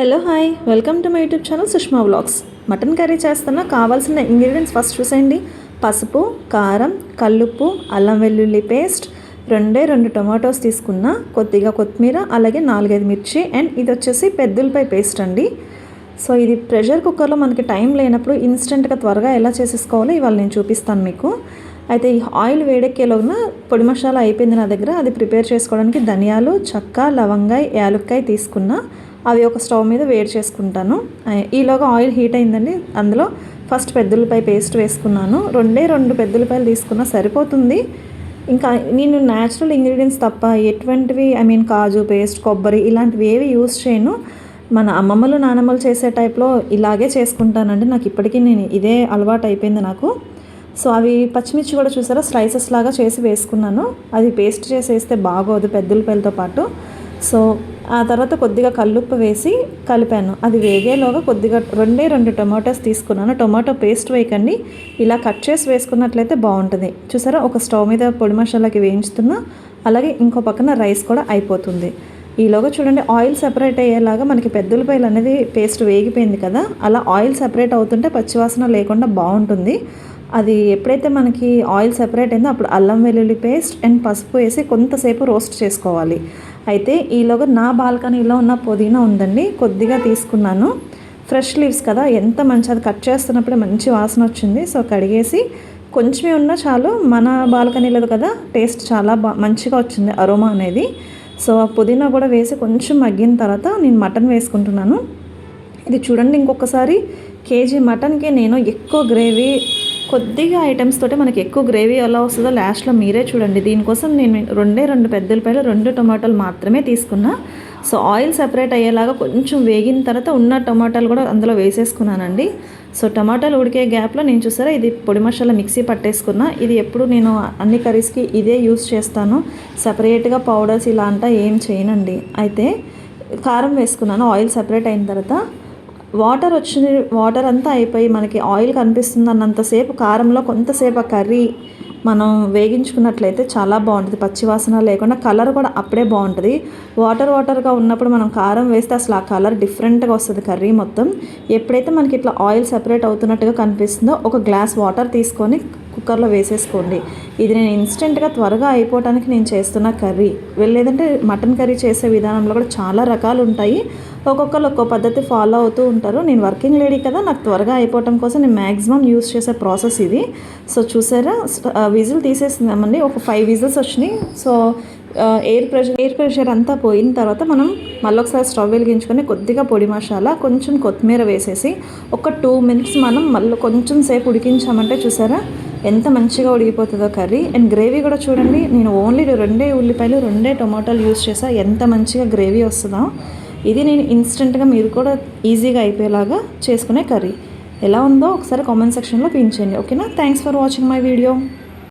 Hello hi welcome to my YouTube channel Sushma vlogs mutton curry చేస్తున్నా కావాల్సిన ingredients first చూసేయండి. పసుపు కారం కల్లుప్పు అల్లం వెల్లుల్లి పేస్ట్ రెండే రెండు టొమాటోస్ తీసుకున్న కొద్దిగా కొత్తిమీర అలాగే నాలుగైదు మిర్చి అండ్ ఇది వచ్చేసి పెద్దలపై పేస్ట్ అండి. సో ఇది ప్రెషర్ కుక్కర్లో మనకి టైం లేనప్పుడు ఇన్స్టెంట్గా త్వరగా ఎలా చేసేసుకోవాలో ఇవాళ నేను చూపిస్తాను మీకు. అయితే ఈ ఆయిల్ వేడెక్కేలోన పొడి మసాలా అయిపోయింది నా దగ్గర. అది ప్రిపేర్ చేసుకోవడానికి ధనియాలు చక్క లవంగాయ యాలుక్కాయ తీసుకున్న అవి ఒక స్టవ్ మీద వేడి చేసుకుంటాను. ఈలోగా ఆయిల్ హీట్ అయిందండి. అందులో ఫస్ట్ పెద్దలపై పేస్ట్ వేసుకున్నాను. రెండే రెండు పెద్దలపాయలు తీసుకున్నా సరిపోతుంది. ఇంకా నేను న్యాచురల్ ఇంగ్రీడియంట్స్ తప్ప ఎటువంటివి ఐ మీన్ కాజు పేస్ట్ కొబ్బరి ఇలాంటివి ఏవి యూస్ చేయను. మన అమ్మమ్మలు నానమ్మలు చేసే టైప్లో ఇలాగే చేసుకుంటానండి. నాకు ఇప్పటికీ నేను ఇదే అలవాటు అయిపోయింది నాకు. సో అవి పచ్చిమిర్చి కూడా చూసారా? స్లైసెస్ లాగా చేసి వేసుకున్నాను. అది పేస్ట్ చేసి వేస్తే బాగోదు పెద్దలపల్లితో పాటు. సో ఆ తర్వాత కొద్దిగా కల్లుప్పు వేసి కలిపాను. అది వేగేలోగా కొద్దిగా రెండే రెండు టొమాటోస్ తీసుకున్నాను. టొమాటో పేస్ట్ వేయకండి. ఇలా కట్ చేసి వేసుకున్నట్లయితే బాగుంటుంది. చూసారా? ఒక స్టవ్ మీద పొడి మసాలాకి వేయించుతున్నా అలాగే ఇంకో పక్కన రైస్ కూడా అయిపోతుంది. ఈలోగా చూడండి ఆయిల్ సెపరేట్ అయ్యేలాగా మనకి పెద్దలపాయలు అనేది పేస్ట్ వేగిపోయింది కదా? అలా ఆయిల్ సెపరేట్ అవుతుంటే పచ్చివాసన లేకుండా బాగుంటుంది. అది ఎప్పుడైతే మనకి ఆయిల్ సెపరేట్ అయిందో అప్పుడు అల్లం వెల్లుల్లి పేస్ట్ అండ్ పసుపు వేసి కొంతసేపు రోస్ట్ చేసుకోవాలి. అయితే ఈలోగా నా బాల్కనీలో ఉన్న పుదీనా ఉందండి కొద్దిగా తీసుకున్నాను. ఫ్రెష్ లీవ్స్ కదా ఎంత మంచి అది కట్ చేస్తున్నప్పుడే మంచి వాసన వచ్చింది. సో కడిగేసి కొంచెమే ఉన్నా చాలు మన బాల్కనీలో కదా టేస్ట్ చాలా బా మంచిగా వచ్చింది అరోమా అనేది. సో ఆ పుదీనా కూడా వేసి కొంచెం మగ్గిన తర్వాత నేను మటన్ వేసుకుంటున్నాను. ఇది చూడండి ఇంకొకసారి కేజీ మటన్కి నేను ఎక్కువ గ్రేవీ కొద్దిగా ఐటమ్స్ తోటే మనకి ఎక్కువ గ్రేవీ ఎలా వస్తుందో లాస్ట్లో మీరే చూడండి. దీనికోసం నేను రెండే రెండు పెద్ద ఉల్లిపాయలు రెండు టొమాటోలు మాత్రమే తీసుకున్నా. సో ఆయిల్ సెపరేట్ అయ్యేలాగా కొంచెం వేగిన తర్వాత ఉన్న టొమాటోలు కూడా అందులో వేసేసుకున్నానండి. సో టమాటాలు ఉడికే గ్యాప్లో నేను చూసారా ఇది పొడి మసాలా మిక్సీ పట్టేసుకున్నా. ఇది ఎప్పుడు నేను అన్ని కర్రీస్కి ఇదే యూస్ చేస్తాను. సపరేట్గా పౌడర్స్ ఇలా అంటా ఏం చేయనండి. అయితే కారం వేసుకున్నాను ఆయిల్ సెపరేట్ అయిన తర్వాత. వాటర్ వచ్చిన వాటర్ అంతా అయిపోయి మనకి ఆయిల్ కనిపిస్తుంది అన్నంతసేపు కారంలో కొంతసేపు ఆ కర్రీ మనం వేగించుకున్నట్లయితే చాలా బాగుంటుంది. పచ్చివాసన లేకుండా కలర్ కూడా అప్పుడే బాగుంటుంది. వాటర్ వాటర్గా ఉన్నప్పుడు మనం కారం వేస్తే అసలు ఆ కలర్ డిఫరెంట్గా వస్తుంది కర్రీ మొత్తం. ఎప్పుడైతే మనకి ఇట్లా ఆయిల్ సెపరేట్ అవుతున్నట్టుగా కనిపిస్తుందో ఒక గ్లాస్ వాటర్ తీసుకొని కుక్కర్లో వేసేసుకోండి. ఇది నేను ఇన్స్టెంట్గా త్వరగా అయిపోవడానికి నేను చేస్తున్న కర్రీ. లేదంటే మటన్ కర్రీ చేసే విధానంలో కూడా చాలా రకాలు ఉంటాయి ఒక్కొక్కరు ఒక్కో పద్ధతి ఫాలో అవుతూ ఉంటారు. నేను వర్కింగ్ లేడీ కదా నాకు త్వరగా అయిపోవటం కోసం నేను మ్యాక్సిమం యూస్ చేసే ప్రాసెస్ ఇది. సో చూసారా? విజిల్ తీసేసినామండి ఒక ఫైవ్ విజిల్స్ వచ్చినాయి. So air pressure air pressure అంతా పోయిన తర్వాత మనం మళ్ళీ ఒకసారి స్టవ్ వెలిగించుకొని కొద్దిగా పొడి మసాలా కొంచెం కొత్తిమీర వేసేసి ఒక టూ మినిట్స్ మనం మళ్ళీ కొంచెం సేపు ఉడికించామంటే చూసారా? ఎంత మంచిగా ఉడికిపోతుందో కర్రీ. అండ్ గ్రేవీ కూడా చూడండి నేను ఓన్లీ రెండే ఉల్లిపాయలు రెండే టొమాటోలు యూస్ చేసా. ఎంత మంచిగా గ్రేవీ వస్తుందో. ఇది నేను ఇన్స్టెంట్గా మీరు కూడా ఈజీగా అయిపోయేలాగా చేసుకునే కర్రీ. ఎలా ఉందో ఒకసారి కామెంట్ సెక్షన్లో పెంచండి ఓకేనా thanks for watching my video